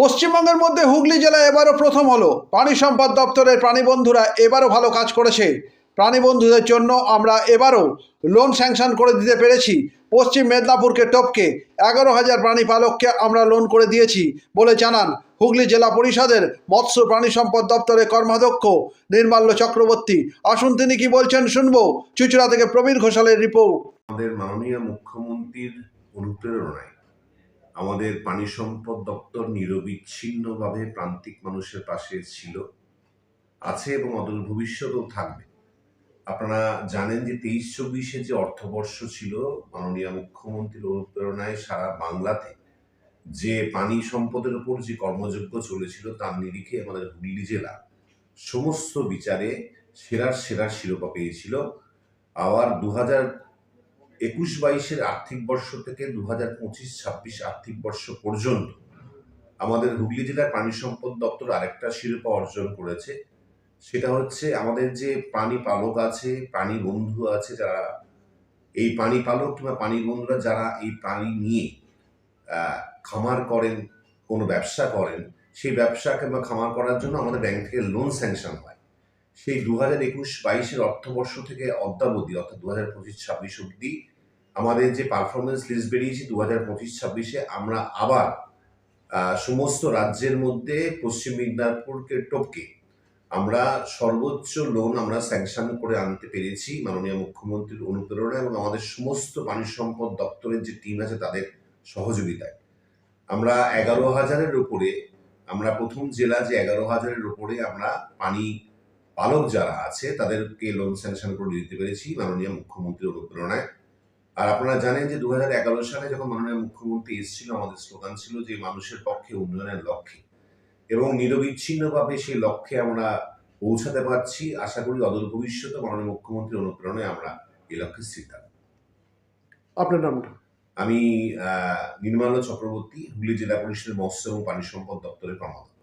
পশ্চিমবঙ্গের মধ্যে হুগলি জেলা এবারও প্রথম হলো। প্রাণী সম্পদ দপ্তরের প্রাণী বন্ধুরা এবারও ভালো কাজ করেছে। প্রাণী বন্ধুদের জন্য আমরা এবারও লোন স্যাংশন করে দিতে পেরেছি। পশ্চিম মেদিনীপুরকে টপকে এগারো হাজার প্রাণী পালককে আমরা লোন করে দিয়েছি বলে জানান হুগলি জেলা পরিষদের মৎস্য প্রাণী সম্পদ দপ্তরের কর্মাধ্যক্ষ নির্মাল্য চক্রবর্তী। আসুন তিনি কি বলছেন শুনব। চুচুড়া থেকে প্রবীর ঘোষালের রিপোর্ট আমাদের মাননীয় মুখ্যমন্ত্রীর অনুপ্রেরণায় আমাদের পানি সম্পদ দপ্তর নিরবিচ্ছিন্নভাবে প্রান্তিক মানুষের পাশে ছিল, আছে এবং অদূর ভবিষ্যতেও থাকবে। আপনারা জানেন যে তেইশ চব্বিশে যে অর্থবর্ষ ছিল, মাননীয় মুখ্যমন্ত্রীর অনুপ্রেরণায় সারা বাংলাতে যে পানি সম্পদের উপর যে কর্মযজ্ঞ চলেছিল, তার নিরিখে আমাদের হুগলি জেলা সমস্ত বিচারে সেরার সেরার শিরোপা পেয়েছিল। আবার দু হাজার একুশ বাইশের আর্থিক বর্ষ থেকে দু হাজার পঁচিশ, ছাব্বিশ আর্থিক বর্ষ পর্যন্ত আমাদের হুগলি জেলার প্রাণী সম্পদ দপ্তর আরেকটা শিরোপা অর্জন করেছে। সেটা হচ্ছে আমাদের যে প্রাণী পালক আছে প্রাণী বন্ধু আছে যারা, এই প্রাণী পালক কিংবা প্রাণী বন্ধুরা যারা এই প্রাণী নিয়ে খামার করেন, কোনো ব্যবসা করেন, সেই ব্যবসা কিংবা খামার করার জন্য আমাদের ব্যাংক থেকে লোন স্যাংশন হয়। সেই দু হাজার একুশ বাইশের অর্থবর্ষ থেকে অদ্যাবধি, অর্থাৎ দু হাজার পঁচিশ ছাব্বিশ অব্দি আমাদের যে পারফরমেন্স লিস্ট বেরিয়েছে দু হাজার পঁচিশ ছাব্বিশে, আমরা আবার সমস্ত রাজ্যের মধ্যে পশ্চিম মেদিনীপুরকে টপকে, আমরা সর্বোচ্চ লোন আমরা স্যাংশন করে আনতে পেরেছি মাননীয় মুখ্যমন্ত্রীর অনুপ্রেরণা এবং আমাদের সমস্ত পানি সম্পদ দপ্তরের যে টিম আছে তাদের সহযোগিতায়। আমরা এগারো হাজারের উপরে, আমরা প্রথম জেলা যে এগারো হাজারের উপরে আমরা পানি পালক যারা আছে তাদেরকে লোন স্যাংশন করে দিতে পেরেছি মাননীয় মুখ্যমন্ত্রীর অনুপ্রেরণায়। আর আপনারা জানেন যে দু হাজার এগারো সালে যখন মাননীয় মুখ্যমন্ত্রী এসেছিল আমাদের স্লোগান ছিল যে মানুষের পক্ষে উন্নয়নের লক্ষ্যে। এবং নিরবিচ্ছিন্নভাবে সেই লক্ষ্যে আমরা পৌঁছাতে পারছি। আশা করি অদূর ভবিষ্যতে মাননীয় মুখ্যমন্ত্রীর অনুপ্রেরণায় আমরা এই লক্ষ্যে স্থির থাকব। আপনার নামটা? আমি আহ, নির্মলা চক্রবর্তী হুগলি জেলা পরিষদের মৎস্য এবং পানি সম্পদ দপ্তরের কর্মকর্তা